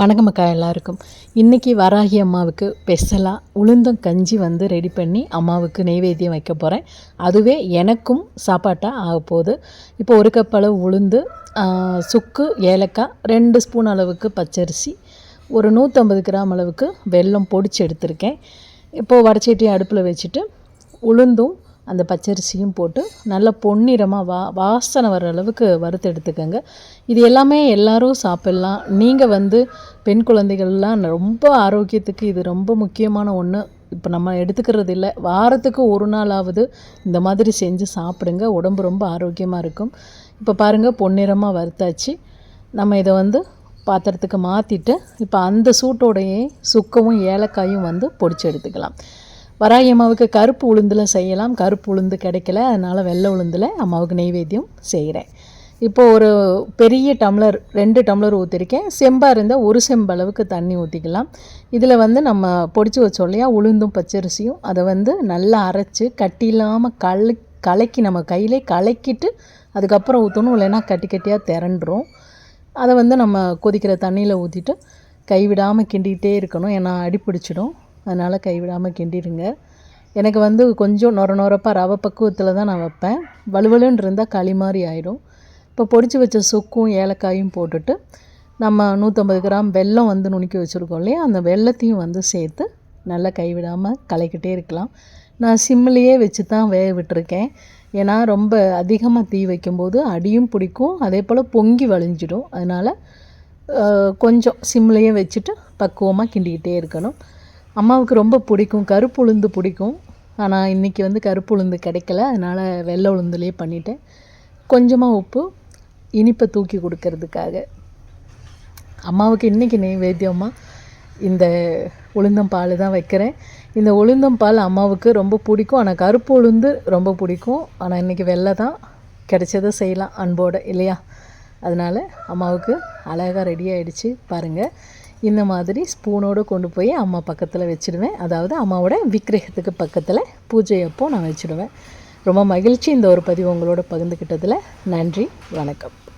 வணக்கம் அக்கா எல்லாருக்கும். இன்றைக்கி வராகி அம்மாவுக்கு ஸ்பெஷலாக உளுந்தம் கஞ்சி வந்து ரெடி பண்ணி அம்மாவுக்கு நெய்வேத்தியம் வைக்க போகிறேன் அதுவே எனக்கும் சாப்பாட்டாக ஆக போகுது. இப்போ ஒரு கப் அளவு உளுந்து சுக்கு ஏலக்காய் ரெண்டு ஸ்பூன் அளவுக்கு பச்சரிசி ஒரு நூற்றம்பது கிராம் அளவுக்கு வெல்லம் பொடிச்சு எடுத்திருக்கேன். இப்போது வடச்சட்டியை அடுப்பில் வச்சுட்டு உளுந்தும் அந்த பச்சரிசியும் போட்டு நல்ல பொன்னிறமாக வா வாசனை வர அளவுக்கு வறுத்து எடுத்துக்கோங்க. இது எல்லாமே எல்லாரும் சாப்பிட்லாம். நீங்கள் வந்து பெண் குழந்தைகள்லாம் ரொம்ப ஆரோக்கியத்துக்கு இது ரொம்ப முக்கியமான ஒன்று இப்போ நம்ம எடுத்துக்கிறது இல்லை. வாரத்துக்கு ஒரு நாளாவது இந்த மாதிரி செஞ்சு சாப்பிடுங்க. உடம்பு ரொம்ப ஆரோக்கியமாக இருக்கும். இப்போ பாருங்கள் பொன்னிறமாக வறுத்தாச்சு. நம்ம இதை வந்து பாத்திரத்துக்கு மாற்றிட்டு இப்போ அந்த சூட்டோடையே சுக்கவும் ஏலக்காயும் வந்து பொடிச்சு எடுத்துக்கலாம். வராகி அம்மாவுக்கு கருப்பு உளுந்தில் செய்யலாம். கருப்பு உளுந்து கிடைக்கல. அதனால் வெள்ளை உளுந்தில் அம்மாவுக்கு நெய்வேத்தியம் செய்கிறேன் இப்போது ஒரு பெரிய டம்ளர் ரெண்டு டம்ளர் ஊற்றிருக்கேன் செம்பாக இருந்தால் ஒரு செம்பு அளவுக்கு தண்ணி ஊற்றிக்கலாம் இதில் வந்து நம்ம பொடிச்சு வச்சோம் இல்லையா? உளுந்தும் பச்சரிசியும் அதை வந்து நல்லா அரைச்சி கட்டி இல்லாமல் கலக்கி நம்ம கையிலே கலக்கிட்டு அதுக்கப்புறம் ஊற்றணும் இல்லைன்னா கட்டி கட்டியாக திரண்டுரும். அதை வந்து நம்ம கொதிக்கிற தண்ணியில் ஊற்றிட்டு கைவிடாமல் கிண்டிக்கிட்டே இருக்கணும். ஏன்னா அடி பிடிச்சிடும் அதனால் கைவிடாமல் கிண்டிடுங்க. எனக்கு வந்து கொஞ்சம் நொர நொரப்பாக ரவை பக்குவத்தில் தான் நான் வைப்பேன். வலுவலுன்னு இருந்தால் களி மாதிரி ஆயிடும். இப்போ பொடிச்சு வச்ச சுக்கும் ஏலக்காயும் போட்டுட்டு நம்ம நூற்றம்பது கிராம் வெல்லம் வந்து நுணுக்கி வச்சுருக்கோம் இல்லையா? அந்த வெல்லத்தையும் வந்து சேர்த்து நல்லா கைவிடாமல் கலக்கிட்டே இருக்கலாம். நான் சிம்மிலேயே வச்சு தான் வேக விட்டுருக்கேன். ஏன்னா ரொம்ப அதிகமாக தீ வைக்கும்போது அடியும் பிடிக்கும். அதே போல் பொங்கி வழிஞ்சிடும். அதனால் கொஞ்சம் சிம்லேயே வச்சுட்டு பக்குவமாக கிண்டிக்கிட்டே இருக்கணும். அம்மாவுக்கு ரொம்ப பிடிக்கும். கருப்பு உளுந்து பிடிக்கும். ஆனால் இன்றைக்கி வந்து கருப்பு உளுந்து கிடைக்கல. அதனால் வெள்ளை உளுந்துலேயே பண்ணிட்டேன். கொஞ்சமாக உப்பு இனிப்பை தூக்கி கொடுக்கறதுக்காக. அம்மாவுக்கு இன்றைக்கி நெய்வேத்தியமாக இந்த உளுந்தம்பால் தான் வைக்கிறேன். இந்த உளுந்தம்பால் அம்மாவுக்கு ரொம்ப பிடிக்கும். ஆனால் கருப்பு உளுந்து ரொம்ப பிடிக்கும். ஆனால் இன்றைக்கி வெள்ளை தான். கிடைச்சதை செய்யலாம் அன்போடு இல்லையா? அதனால் அம்மாவுக்கு அழகாக ரெடி ஆகிடுச்சு பாருங்கள் இந்த மாதிரி ஸ்பூனோடு கொண்டு போய் அம்மா பக்கத்தில் வச்சுடுவேன். அதாவது அம்மாவோட விக்கிரகத்துக்கு பக்கத்தில் பூஜை அப்போது நான் வச்சுடுவேன். ரொம்ப மகிழ்ச்சி இந்த ஒரு பதிவு உங்களோட பகிர்ந்துக்கிட்டதில் நன்றி வணக்கம்.